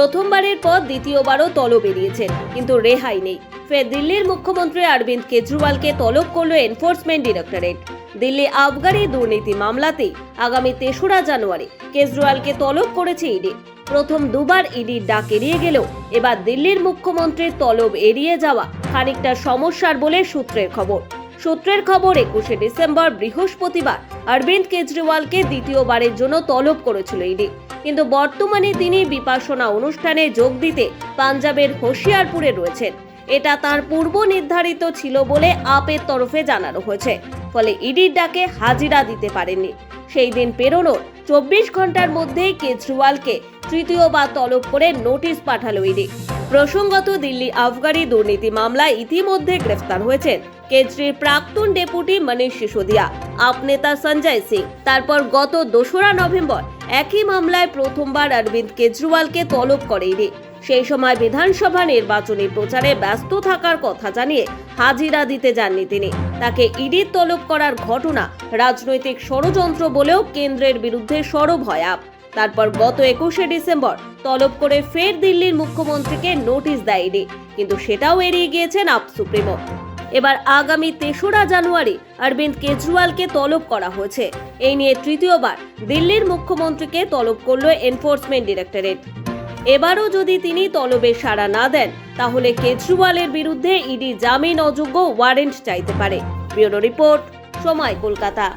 প্রথমবারের পর দ্বিতীয়বারও তলব বেরিয়েছেন কিন্তু রেহাই নেই। ফের দিল্লির মুখ্যমন্ত্রী অরবিন্দ কেজরিওয়ালকে তলব করল এনফোর্সমেন্ট ডিরেক্টরেট। দিল্লি আবগারি দুর্নীতি মামলাতেই আগামী তেসরা জানুয়ারি কেজরিওয়ালকে তলব করেছে ইডি। প্রথম দুবার ইডির ডাক এড়িয়ে গেলেও এবার দিল্লির মুখ্যমন্ত্রীর তলব এড়িয়ে যাওয়া খানিকটা সমস্যার বলে সূত্রের খবর। সূত্রের খবর, একুশে ডিসেম্বর বৃহস্পতিবার অরবিন্দ কেজরিওয়ালকে দ্বিতীয়বারের জন্য তলব করেছিল ইডি। কিন্তু বর্তমানে তিনি বিপাসনা অনুষ্ঠানে যোগ দিতে পাঞ্জাবের হোশিয়ারপুরে রয়েছেন। এটা তার পূর্ব নির্ধারিত ছিল বলে আপের তরফে জানানো হয়েছে। ফলে ইডির ডাকে হাজিরা দিতে পারেননি। সেই দিন পেরোনোর চব্বিশ ঘণ্টার মধ্যেই কেজরিওয়ালকে তৃতীয়বার তলব করে নোটিশ পাঠালো ইডি। প্রসঙ্গত দিল্লি আফগানি দুর্নীতি মামলায় ইতিমধ্যে গ্রেফতার হয়েছেন কেজরির প্রাক্তন ডেপুটি মনীষ সিসোদিয়া। আপ নেতা সঞ্জয় সিং। তারপর গত দোসরা নভেম্বর একই মামলায় প্রথমবার অরবিন্দ কেজরিওয়ালকে তলব করে ইডি। সেই সময় বিধানসভা নির্বাচনী প্রচারে ব্যস্ত থাকার কথা জানিয়ে হাজিরা দিতে যাননি তিনি। তাকে ইডির তলব করার ঘটনা রাজনৈতিক ষড়যন্ত্র বলেও কেন্দ্রের বিরুদ্ধে সরব আপ। তারপর গত একুশে ডিসেম্বর তলব করে ফের দিল্লির মুখ্যমন্ত্রীকে নোটিশ দেয় ইডি, কিন্তু সেটাও এড়িয়ে গিয়েছেন আপ সুপ্রিমো। এবার আগামী তেসরা জানুয়ারি অরবিন্দ কেজরিওয়ালকে তলব করা হয়েছে। এই নিয়ে তৃতীয়বার দিল্লির মুখ্যমন্ত্রীকে তলব করল এনফোর্সমেন্ট ডিরেক্টরেট। এবারও যদি তিনি তলবে সাড়া না দেন, তাহলে কেজরিওয়ালের বিরুদ্ধে ইডি জামিন অযোগ্য ওয়ারেন্ট চাইতে পারে। ব্যুরো রিপোর্ট, সময়, কলকাতা।